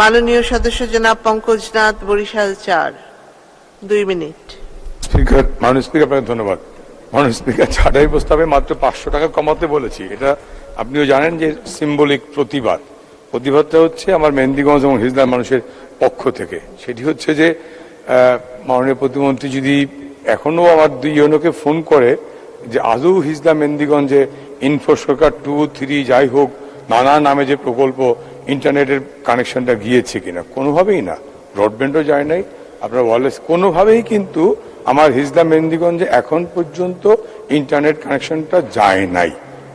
মাননীয় সদস্য জনাব পঙ্কজ নাথ, বরিশাল চার। দুই মিনিট। স্পিকার, মাননীয় স্পিকার, আপনাকে ধন্যবাদ। মাননীয় স্পিকার ছাড়াই প্রস্তাবে মাত্র পাঁচশো টাকা কমাতে বলেছি। এটা আপনিও জানেন যে সিম্বলিক প্রতিবাদ। প্রতিবাদটা হচ্ছে আমার মেহেন্দিগঞ্জ এবং হিজলার মানুষের পক্ষ থেকে। সেটি হচ্ছে যে মাননীয় প্রতিমন্ত্রী যদি এখনও আমার দুই জনকে ফোন করে যে আদৌ হিজলা মেহেন্দিগঞ্জে ইনফো সরকার টু থ্রি যাই হোক, নানা নামে যে প্রকল্প ইন্টারনেটের কানেকশনটা গিয়েছে কিনা? কোনোভাবেই না। ব্রডব্যান্ডও যায় নাই। আপনার ওয়ারলেস কোনোভাবেই কিন্তু আমার হিজলা মেহেন্দিগঞ্জে এখন পর্যন্ত ইন্টারনেট কানেকশনটা যায় নাই।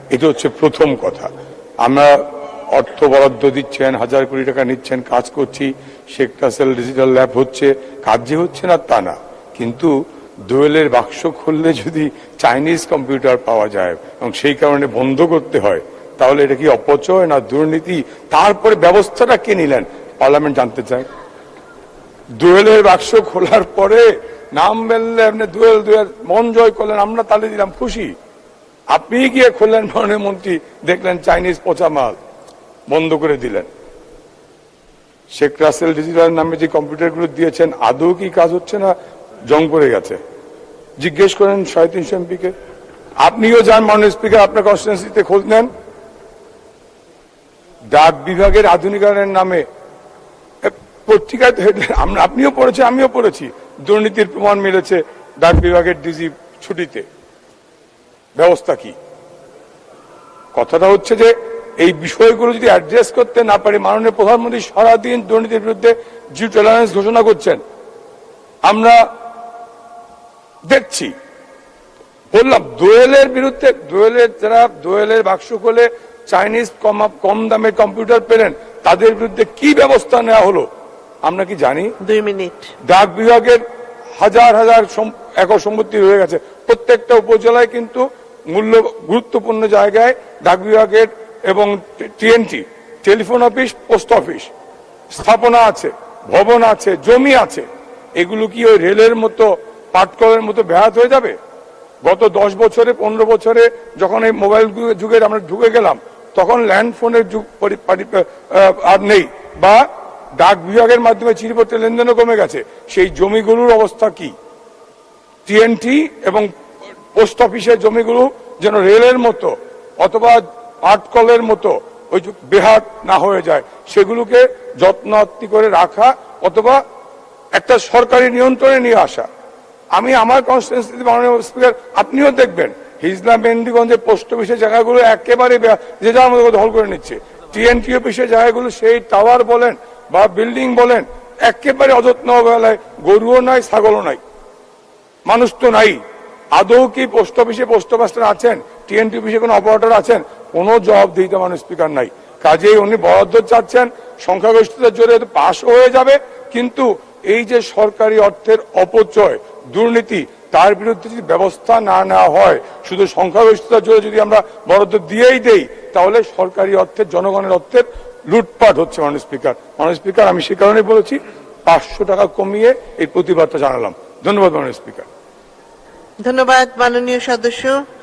এটা হচ্ছে প্রথম কথা। আমরা অর্থ বরাদ্দ দিচ্ছেন, হাজার কোটি টাকা নিচ্ছেন, কাজ করছি, শেখ কাসেল ডিজিটাল ল্যাব হচ্ছে, কাজ যে হচ্ছে না তা না। কিন্তু দোয়েলের বাক্স খুললে যদি চাইনিজ কম্পিউটার পাওয়া যায় এবং সেই কারণে বন্ধ করতে হয় তাহলে এটা কি অপচয় না দুর্নীতি? তারপরে ব্যবস্থাটা কে নিলেন? পার্লামেন্ট জানতে চায়। দুয়েলের বাক্স খোলার পরে নাম বেললে আপনি দুয়েল দুয়েল, মন জয় করলেন, আমরা তালে দিলাম, খুশি। আপনি গিয়ে খুললেন মাননীয় মন্ত্রী, দেখলেন চাইনিজ পচা মাল, বন্ধ করে দিলেন। শেখ রাসেল ডিজিটাল নামে যে কম্পিউটারগুলো দিয়েছেন, আদৌ কি কাজ হচ্ছে না? জং পড়ে গেছে। জিজ্ঞেস করেন সাড়ে তিনশো এমপিকে। আপনিও যান মাননীয় স্পিকার, আপনার কনস্টিটুয়েন্সিতে খোঁজ নেন। ডাক বিভাগের আধুনিকরণের নামে পত্রিকায় আপনিও পড়েছেন, আমিও পড়েছি। দুর্নীতির প্রমাণ মিলেছে ডাক বিভাগের ডিজি ছুটিতে। ব্যবস্থা কি? কথাটা হচ্ছে যে, এই বিষয়গুলো যদি অ্যাড্রেস করতে না পারি, মাননীয় প্রধানমন্ত্রী সারাদিন দুর্নীতির বিরুদ্ধে জিরো টলারেন্স ঘোষণা করছেন। আমরা দেখছি বললাম দোয়েলের বিরুদ্ধে দোয়েলের যারা দোয়েলের বাক্স খোলে চাইনিজ কম কম দামে কম্পিউটার পেলেন তাদের বিরুদ্ধে কি ব্যবস্থা নেওয়া হলো? আমরা কি জানি? দুই মিনিট। ডাক বিভাগের হাজার হাজার একর সম্পত্তি রয়ে গেছে। প্রত্যেকটা উপজেলায় কিন্তু মূল্য গুরুত্বপূর্ণ জায়গায় ডাক বিভাগের এবং TNT telephone office post office স্থাপনা আছে ভবন আছে জমি আছে। এগুলো কি ওই রেলের মতো পাটকলের মতো ব্যাহত হয়ে যাবে? গত দশ বছরে, পনেরো বছরে যখন এই মোবাইল যুগের আমরা ঢুকে গেলাম, তখন ল্যান্ড ফোনের যুগ আর নেই বা ডাক বিভাগের মাধ্যমে চিঠিপত্র লেনদেনও কমে গেছে। সেই জমিগুলোর অবস্থা কি? টিএনটি এবং পোস্ট অফিসের জমিগুলো যেন রেলের মতো অথবা আটকলের মতো ওই বেহাত না হয়ে যায়, সেগুলোকে যত্নাত্তি করে রাখা অথবা একটা সরকারি নিয়ন্ত্রণে নিয়ে আসা। আমি আমার কনস্টিটুয়েন্সিতে মাননীয় স্পিকার আপনিও দেখবেন, হিজলা মেন্দিগঞ্জের পোস্ট অফিসের জায়গাগুলো একেবারে যে যার মতো দখল করে নিচ্ছে। টিএনটি অফিসের জায়গাগুলো সেই টাওয়ার বলেন বা বিল্ডিং বলেন, একেবারে অযত্ন অবহেলায়, গরুও নাই, ছাগলও নাই। মানুষ তো নাই। আদৌ কি পোস্ট অফিসে পোস্ট মাস্টার আছেন টিএনটি অফিসে কোনো অপারেটর আছেন? কোনো জবাব দিতে মানুষ স্পিকার নাই। কাজেই উনি বরাদ্দ চাচ্ছেন, সংখ্যাগরিষ্ঠতার জোরে পাশ হয়ে যাবে, কিন্তু এই যে সরকারি অর্থের অপচয়, দুর্নীতি, তার বিরুদ্ধে যদি ব্যবস্থা না নেওয়া হয়, শুধু সংখ্যাগরিষ্ঠতার জন্য যদি আমরা বরাদ্দ দিয়েই দেই, তাহলে সরকারি অর্থের, জনগণের অর্থের লুটপাট হচ্ছে মাননীয় স্পিকার। মাননীয় স্পিকার, আমি সে কারণে বলেছি, পাঁচশো টাকা কমিয়ে এই প্রতিবাদটা জানালাম। ধন্যবাদ মাননীয় স্পিকার। ধন্যবাদ মাননীয় সদস্য।